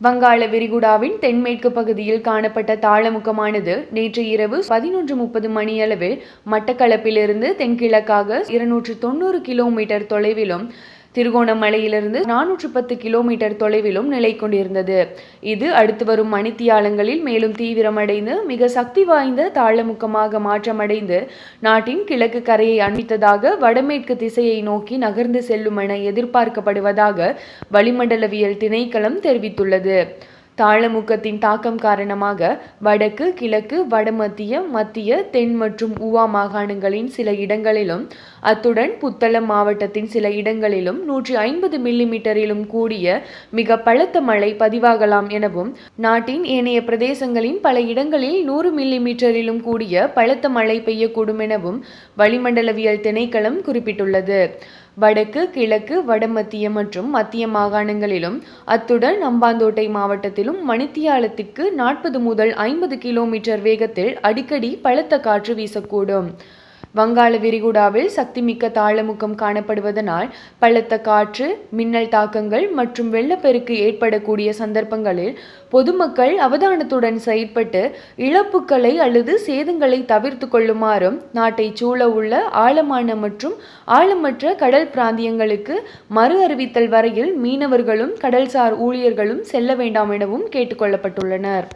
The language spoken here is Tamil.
வங்காள விரிகுடாவின் தென்மேற்கு பகுதியில் காணப்பட்ட தாளமுக்கமானது நேற்று இரவு பதினொன்று முப்பது மணியளவில் மட்டக்களப்பிலிருந்து தென்கிழக்காக இருநூற்று தொண்ணூறு கிலோமீட்டர் தொலைவிலும் திருகோணமலையிலிருந்து நானூற்று பத்து கிலோமீட்டர் தொலைவிலும் நிலை கொண்டிருந்தது. இது அடுத்து வரும் மணித்தியாலங்களில் மேலும் தீவிரமடைந்து மிக சக்தி வாய்ந்த தாளமுக்கமாக மாற்றமடைந்து நாட்டின் கிழக்கு கரையை அண்மித்ததாக வடமேற்கு திசையை நோக்கி நகர்ந்து செல்லும் என எதிர்பார்க்கப்படுவதாக வளிமண்டலவியல் திணைக்களம் தெரிவித்துள்ளது. தாளமுக்கத்தின் தாக்கம் காரணமாக வடக்கு கிழக்கு வடமத்திய மத்திய தென் மற்றும் உவா மாகாணங்களின் சில இடங்களிலும் அத்துடன் புத்தளம் மாவட்டத்தின் சில இடங்களிலும் நூற்றி ஐம்பது மில்லிமீட்டரிலும் கூடிய மிக பலத்த மழை பதிவாகலாம் எனவும் நாட்டின் ஏனைய பிரதேசங்களின் பல இடங்களில் நூறு மில்லிமீட்டரிலும் கூடிய பலத்த மழை பெய்யக்கூடும் எனவும் வளிமண்டலவியல் திணைக்களம் குறிப்பிட்டுள்ளது. வடக்கு கிழக்கு வடமத்திய மற்றும் மத்திய மாகாணங்களிலும் அத்துடன் அம்பாந்தோட்டை மாவட்டத்திலும் மணித்தியாலத்திற்கு நாற்பது முதல் ஐம்பது கிலோமீட்டர் வேகத்தில் அடிக்கடி பலத்த காற்று வீசக்கூடும். வங்காள விரிகுடாவில் சக்திமிக்க தாழமுகம் காணப்படுவதனால் பலத்த காற்று மின்னல் தாக்கங்கள் மற்றும் வெள்ளப்பெருக்கு ஏற்படக்கூடிய சந்தர்ப்பங்களில் பொதுமக்கள் அவதானத்துடன் செயற்பட்டு இழப்புகளை அல்லது சேதங்களை தவிர்த்து கொள்ளுமாறும் நாட்டை சூழ உள்ள ஆழமான மற்றும் ஆழமற்ற கடல் பிராந்தியங்களுக்கு மறு அறிவித்தல் வரையில் மீனவர்களும் கடல்சார் ஊழியர்களும் செல்ல வேண்டாம் எனவும் கேட்டுக்கொள்ளப்பட்டுள்ளனர்